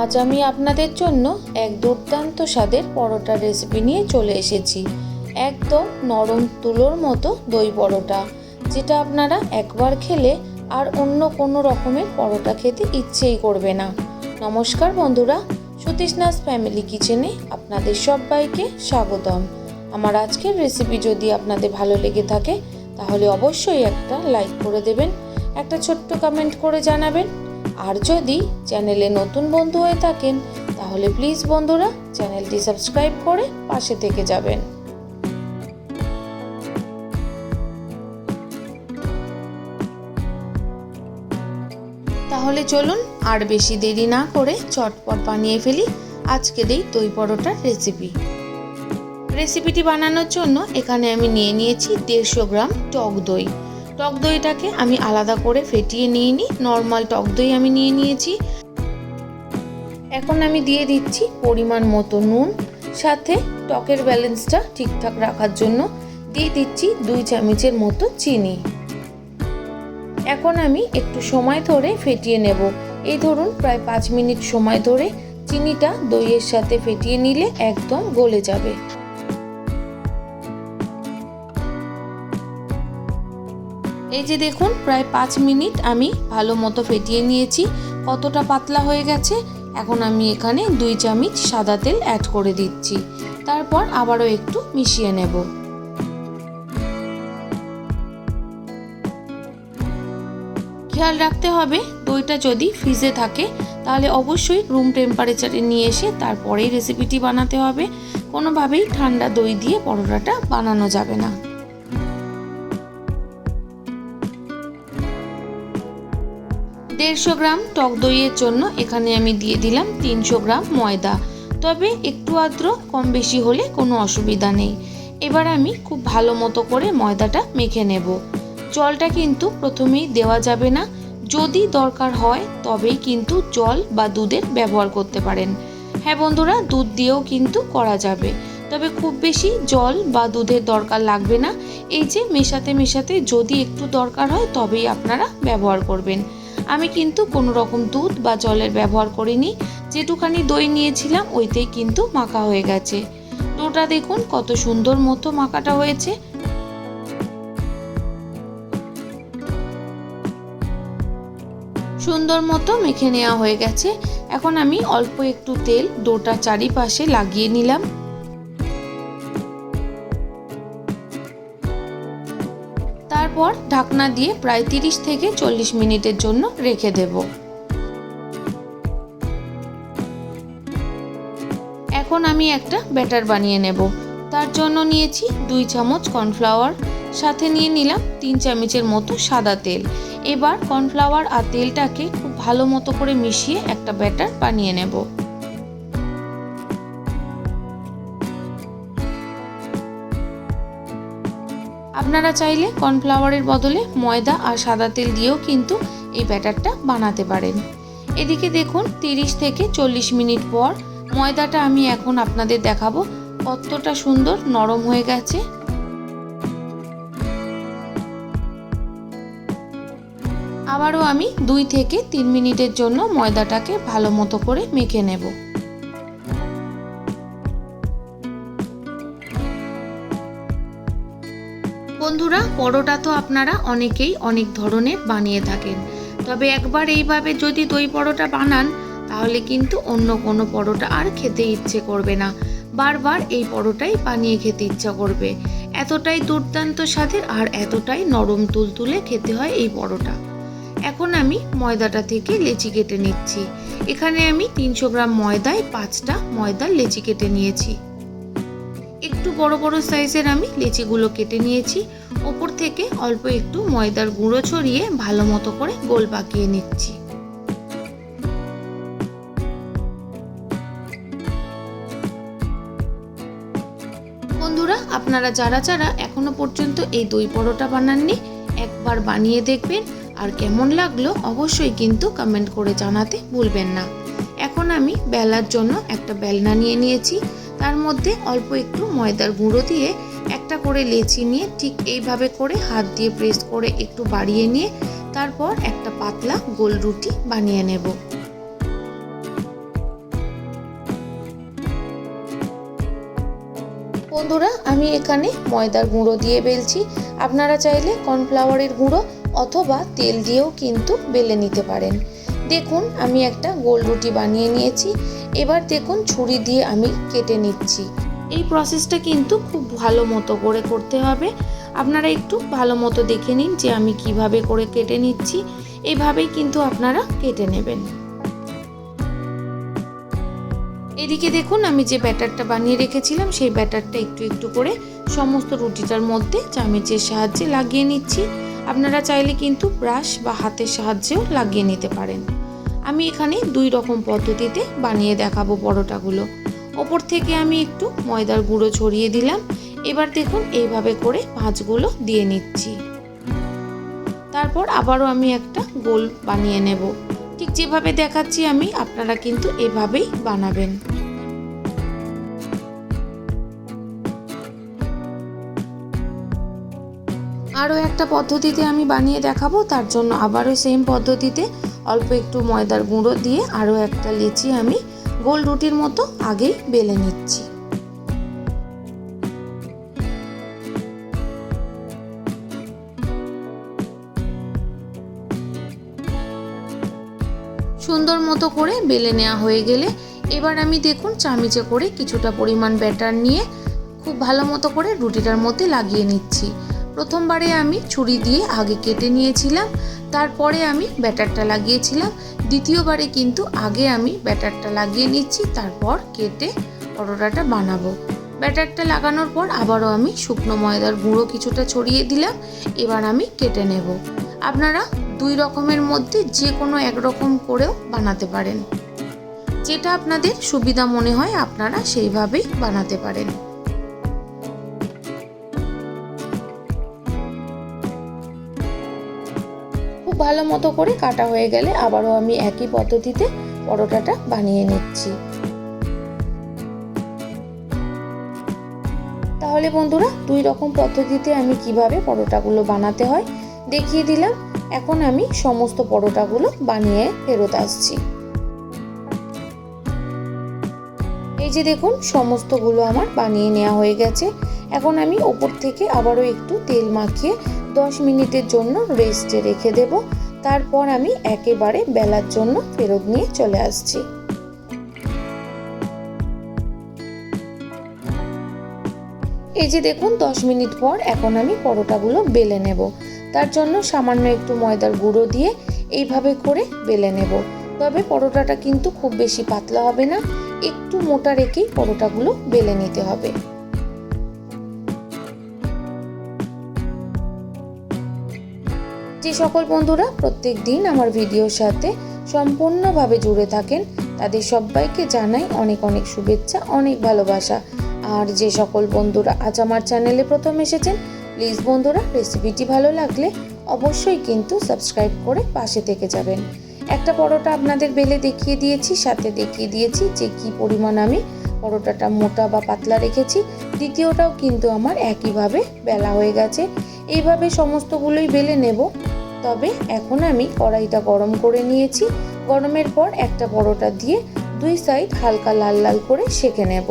আজ আমি আপনাদের জন্য এক দুর্দান্ত স্বাদের পরোটা রেসিপি নিয়ে চলে এসেছি। একদম নরম তুলোর মতো দই পরোটা, যেটা আপনারা একবার খেলে আর অন্য কোনো রকমের পরোটা খেতে ইচ্ছেই করবে না। নমস্কার বন্ধুরা সতীশনাথ ফ্যামিলি কিচেনে আপনাদের সবাইকে স্বাগতম। আমার আজকের রেসিপি যদি আপনাদের ভালো লেগে থাকে, তাহলে অবশ্যই একটা লাইক করে দেবেন, একটা ছোট্ট কমেন্ট করে জানাবেন আর যদি চ্যানেলে নতুন বন্ধু হয়ে থাকেন, তাহলে প্লিজ বন্ধুরা চ্যানেলটি সাবস্ক্রাইব করে পাশে থেকে যাবেন। তাহলে চলুন আর বেশি দেরি না করে চটপট বানিয়ে ফেলি আজকের এই দই পরোটার রেসিপি রেসিপিটি বানানোর জন্য এখানে আমি নিয়ে নিয়েছি দেড়শো গ্রাম টক দই। টক দইটাকে আমি আলাদা করে ফেটিয়ে নিয়ে নিই নর্মাল টক দই আমি নিয়ে নিয়েছি। এখন আমি দিয়ে দিচ্ছি পরিমাণ মতো নুন, সাথে টকের ব্যালেন্সটা ঠিকঠাক রাখার জন্য দিয়ে দিচ্ছি দুই চামচের মতো চিনি। এখন আমি একটু সময় ধরে ফেটিয়ে নেব। এই ধরুন প্রায় পাঁচ মিনিট সময় ধরে চিনিটা দইয়ের সাথে ফেটিয়ে নিলে একদম গলে যাবে। এই যে দেখুন, প্রায় পাঁচ মিনিট আমি ভালো মতো ফেটিয়ে নিয়েছি। কতটা পাতলা হয়ে গেছে, এখন আমি এখানে দুই চামচ সাদা তেল অ্যাড করে দিচ্ছি। তারপর আবারও একটু মিশিয়ে নেব। খেয়াল রাখতে হবে, দইটা যদি ফ্রিজে থাকে, তাহলে অবশ্যই রুম টেম্পারেচারে নিয়ে এসে তারপরেই রেসিপিটি বানাতে হবে। কোনোভাবেই ঠান্ডা দই দিয়ে পরোটাটা বানানো যাবে না। দেড়শো গ্রাম টক দইয়ের জন্য এখানে আমি দিয়ে দিলাম তিনশো গ্রাম ময়দা। তবে একটু আদ্র, কম বেশি হলে কোনো অসুবিধা নেই। এবার আমি খুব ভালো মতো করে ময়দাটা মেখে নেব। জলটা কিন্তু প্রথমেই দেওয়া যাবে না। যদি দরকার হয়, তবেই কিন্তু জল বা দুধের ব্যবহার করতে পারেন। হ্যাঁ বন্ধুরা, দুধ দিয়েও কিন্তু করা যাবে। তবে খুব বেশি জল বা দুধের দরকার লাগবে না। এই যে মেশাতে মেশাতে যদি একটু দরকার হয়, তবেই আপনারা ব্যবহার করবেন। আমি কিন্তু কোনো রকম দুধ বা জলের ব্যবহার করিনি। যেটুখানি দই নিয়েছিলাম, ওইতেই কিন্তু মাখা হয়ে গেছে। ডোটা দেখুন, কত সুন্দর মতো মাখাটা হয়েছে। সুন্দর মতো মেখে নেওয়া হয়ে গেছে। এখন আমি অল্প একটু তেল ডোটা চারিপাশে লাগিয়ে নিলাম। তারপর ঢাকনা দিয়ে প্রায় তিরিশ থেকে চল্লিশ মিনিটের জন্য রেখে দেব। এখন আমি একটা ব্যাটার বানিয়ে নেব। তার জন্য নিয়েছি দুই চামচ কর্নফ্লাওয়ার, সাথে নিয়ে নিলাম তিন চামচের মতো সাদা তেল। এবার কর্নফ্লাওয়ার আর তেলটাকে খুব ভালো মতো করে মিশিয়ে একটা ব্যাটার বানিয়ে নেব। আপনারা চাইলে কর্নফ্লাওয়ারের বদলে ময়দা আর সাদা তেল দিয়েও কিন্তু এই ব্যাটারটা বানাতে পারেন। এদিকে দেখুন, তিরিশ থেকে চল্লিশ মিনিট পর ময়দাটা আমি এখন আপনাদের দেখাবো কতটা সুন্দর নরম হয়ে গেছে। আবারও আমি দুই থেকে তিন মিনিটের জন্য ময়দাটাকে ভালো মতো করে মেখে নেব। বন্ধুরা, পরোটা তো আপনারা অনেকেই অনেক ধরনের বানিয়ে থাকেন। তবে একবার এইভাবে যদি দই পরোটা বানান, তাহলে কিন্তু অন্য কোনো পরোটা আর খেতে ইচ্ছে করবে না। বারবার এই পরোটাই বানিয়ে খেতে ইচ্ছা করবে। এতটাই দুর্দান্ত স্বাদের আর এতটাই নরম তুলতুলে খেতে হয় এই পরোটা। এখন আমি ময়দাটা থেকে লেচি কেটে নিচ্ছি। এখানে আমি তিনশো গ্রাম ময়দায় পাঁচটা ময়দার লেচি কেটে নিয়েছি। একটু বড় বড় সাইজের আমি লেচিগুলো কেটে নিয়েছি। ওপর থেকে অল্প একটু ময়দার গুঁড়ো ছড়িয়ে ভালো মতো করে গোল পাকিয়ে নিচ্ছি। বন্ধুরা, আপনারা যারা যারা এখনও পর্যন্ত এই দই পরোটা বানাননি, একবার বানিয়ে দেখবেন। আর কেমন লাগল অবশ্যই কিন্তু কমেন্ট করে জানাতে ভুলবেন না। এখন আমি বেলার জন্য একটা বেলনা নিয়ে নিয়েছি। তার মধ্যে অল্প একটু ময়দার গুঁড়ো দিয়ে একটা করে লেচি নিয়ে ঠিক এইভাবে করে হাত দিয়ে প্রেস করে একটু বাড়িয়ে নিয়ে তারপর একটা পাতলা গোল রুটি বানিয়ে নেব। বন্ধুরা, আমি এখানে ময়দার গুঁড়ো দিয়ে বেলছি। আপনারা চাইলে কর্নফ্লাওয়ারের গুঁড়ো অথবা তেল দিয়েও কিন্তু বেলে নিতে পারেন। দেখুন, আমি একটা গোল রুটি বানিয়ে নিয়েছি। এবার দেখুন, ছুরি দিয়ে আমি কেটে নিচ্ছি। এই প্রসেসটা কিন্তু খুব ভালো মতো করে করতে হবে। আপনারা একটু ভালো মতো দেখে নিন যে আমি কীভাবে করে কেটে নিচ্ছি। এভাবেই কিন্তু আপনারা কেটে নেবেন। এদিকে দেখুন, আমি যে ব্যাটারটা বানিয়ে রেখেছিলাম, সেই ব্যাটারটা একটু একটু করে সমস্ত রুটিটার মধ্যে চামচের সাহায্যে লাগিয়ে নিচ্ছি। আপনারা চাইলে কিন্তু ব্রাশ বা হাতের সাহায্যেও লাগিয়ে নিতে পারেন। আমি এখানে দুই রকম পদ্ধতিতে বানিয়ে দেখাবো পরোটাগুলো। ওপর থেকে আমি একটু ময়দার গুঁড়ো ছড়িয়ে দিলাম। এবার দেখুন এইভাবে করে ভাঁজগুলো দিয়ে নিচ্ছি। তারপর আবারও আমি একটা গোল বানিয়ে নেব। ঠিক যেভাবে দেখাচ্ছি আমি, আপনারা কিন্তু এভাবেই বানাবেন। আরও একটা পদ্ধতিতে আমি বানিয়ে দেখাবো, তার জন্য আবারও সেম পদ্ধতিতে অল্প একটু ময়দার গুঁড়ো দিয়ে আরও একটা লিচি আমি গোল রুটির মতো আগেই বেলে নিচ্ছি। সুন্দর মতো করে বেলে নেওয়া হয়ে গেলে এবার আমি দেখুন চামিচে করে কিছুটা পরিমাণ ব্যাটার নিয়ে খুব ভালো মতো করে রুটিটার মধ্যে লাগিয়ে নিচ্ছি। প্রথমবারে আমি ছুরি দিয়ে আগে কেটে নিয়েছিলাম, তারপরে আমি ব্যাটারটা লাগিয়েছিলাম, দ্বিতীয়বারে কিন্তু আগে আমি ব্যাটারটা লাগিয়ে নিচ্ছি, তারপর কেটে পরোটাটা বানাবো। ব্যাটারটা লাগানোর পর আবারও আমি শুকনো ময়দার গুঁড়ো কিছুটা ছড়িয়ে দিলাম, এবার আমি কেটে নেব। আপনারা দুই রকমের মধ্যে যে কোনো এক রকম করেও বানাতে পারেন। যেটা আপনাদের সুবিধা মনে হয় আপনারা সেইভাবেই বানাতে পারেন। খুব ভালো মতো করে কাটা হয়ে গেলে আবারও আমি একই পদ্ধতিতে পরোটাটা বানিয়ে নিচ্ছি। তাহলে বন্ধুরা, দুই রকম পদ্ধতিতে আমি কীভাবে পরোটাগুলো বানাতে হয় দেখিয়ে দিলাম। এখন আমি সমস্ত পরোটাগুলো বানিয়ে ফেরত আসছি। এই যে দেখুন, সমস্তগুলো আমার বানিয়ে নেওয়া হয়ে গেছে। এখন আমি ওপর থেকে আবারও একটু তেল মাখিয়ে দশ মিনিটের জন্য রেস্টে রেখে দেব। তারপর আমি একেবারে বেলার জন্য ফেরত নিয়ে চলে আসছি। এই যে দেখুন, দশ মিনিট পর এখন আমি পরোটাগুলো বেলে নেব। তার জন্য সামান্য একটু ময়দার গুঁড়ো দিয়ে এইভাবে করে বেলে নেব। তবে পরোটাটা কিন্তু খুব বেশি পাতলা হবে না। একটু মোটা রেখেই পরোটাগুলো বেলে নিতে হবে। যে সকল বন্ধুরা, প্রত্যেক দিন আমার ভিডিওর সাথে সম্পূর্ণভাবে জুড়ে থাকেন। তাদের সবাইকে জানাই অনেক অনেক শুভেচ্ছা, অনেক ভালোবাসা। আর যে সকল বন্ধুরা আজ আমার চ্যানেলে প্রথম এসেছেন, প্লিজ বন্ধুরা, রেসিপিটি ভালো লাগলে অবশ্যই কিন্তু সাবস্ক্রাইব করে পাশে থেকে যাবেন। একটা পরোটা আপনাদের বেলে দেখিয়ে দিয়েছি, সাথে দেখিয়ে দিয়েছি যে কি পরিমাণ আমি পরোটাটা মোটা বা পাতলা রেখেছি। দ্বিতীয়টাও কিন্তু আমার একইভাবে বেলা হয়ে গেছে। এইভাবে সমস্তগুলোই বেলে নেব। তবে এখন আমি কড়াইটা গরম করে নিয়েছি। গরমের পর একটা পরোটা দিয়ে দুই সাইড হালকা লাল লাল করে সেঁকে নেব।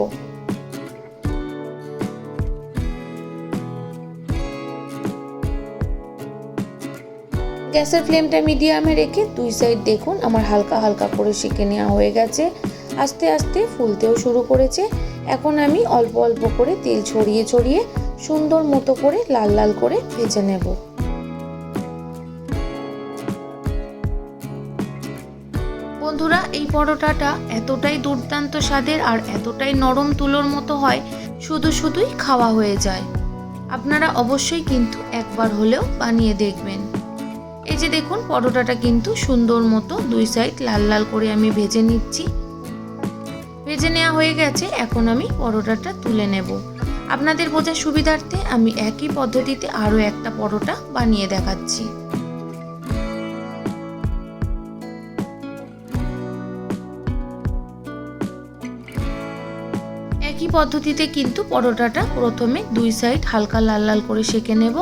গ্যাসের ফ্লেমটা মিডিয়ামে রেখে দুই সাইড দেখুন আমার হালকা হালকা করে সেঁকে নেওয়া হয়ে গেছে। আস্তে আস্তে ফুলতেও শুরু করেছে। এখন আমি অল্প অল্প করে তেল ছড়িয়ে ছড়িয়ে সুন্দর মতো করে লাল লাল করে ভেজে নেব। বন্ধুরা, এই পরোটাটা এতটাই দুর্দান্ত স্বাদের আর এতটাই নরম তুলোর মতো হয়, শুধু শুধুই খাওয়া হয়ে যায়। আপনারা অবশ্যই কিন্তু একবার হলেও বানিয়ে দেখবেন। এই যে দেখুন, পরোটাটা কিন্তু সুন্দর মতো দুই সাইড লাল লাল করে আমি ভেজে নিচ্ছি। ভেজে নেওয়া হয়ে গেছে, এখন আমি পরোটাটা তুলে নেব। আপনাদের বোঝার সুবিধার্থে আমি একই পদ্ধতিতে আরও একটা পরোটা বানিয়ে দেখাচ্ছি। পদ্ধতিতে কিন্তু পরোটাটা প্রথমে দুই সাইড হালকা লাল লাল করে সেঁকে নেব।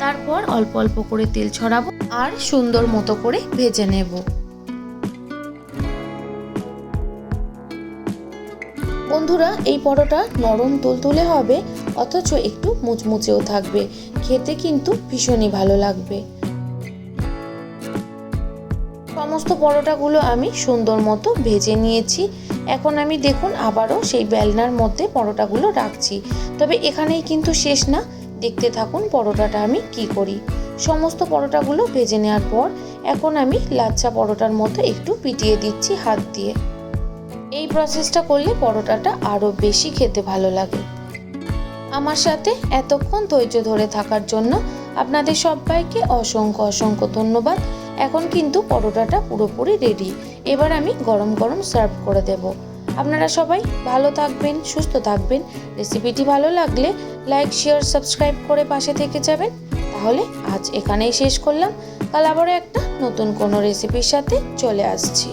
তারপর অল্প অল্প করে তেল ছড়াবো আর সুন্দর মতো করে ভেজে নেব। বন্ধুরা, এই পরোটা নরম তুলতুলে হবে, অথচ একটু মুচমুচেও থাকবে। খেতে কিন্তু ভীষণই ভালো লাগবে। সমস্ত পরোটাগুলো আমি সুন্দর মতো ভেজে নিয়েছি। এখন আমি দেখুন আবারও সেই বেলনার মধ্যে পরোটাগুলো রাখছি। তবে এখানেই কিন্তু শেষ না। দেখতে থাকুন পরোটাটা আমি কি করি। সমস্ত পরোটাগুলো ভেজে নেওয়ার পর এখন আমি লাচ্ছা পরোটার মতো একটু পিটিয়ে দিচ্ছি হাত দিয়ে। এই প্রসেসটা করলে পরোটাটা আরও বেশি খেতে ভালো লাগে। আমার সাথে এতক্ষণ ধৈর্য ধরে থাকার জন্য আপনাদের সবাইকে অসংখ্য অসংখ্য ধন্যবাদ। এখন কিন্তু পরোটাটা পুরোপুরি রেডি এবার আমি গরম গরম সার্ভ করে দেব। আপনারা সবাই ভালো থাকবেন, সুস্থ থাকবেন। রেসিপিটি ভালো লাগলে লাইক শেয়ার সাবস্ক্রাইব করে পাশে থেকে যাবেন। তাহলে আজ এখানেই শেষ করলাম। কাল আবারও একটা নতুন কোনো রেসিপির সাথে চলে আসছি।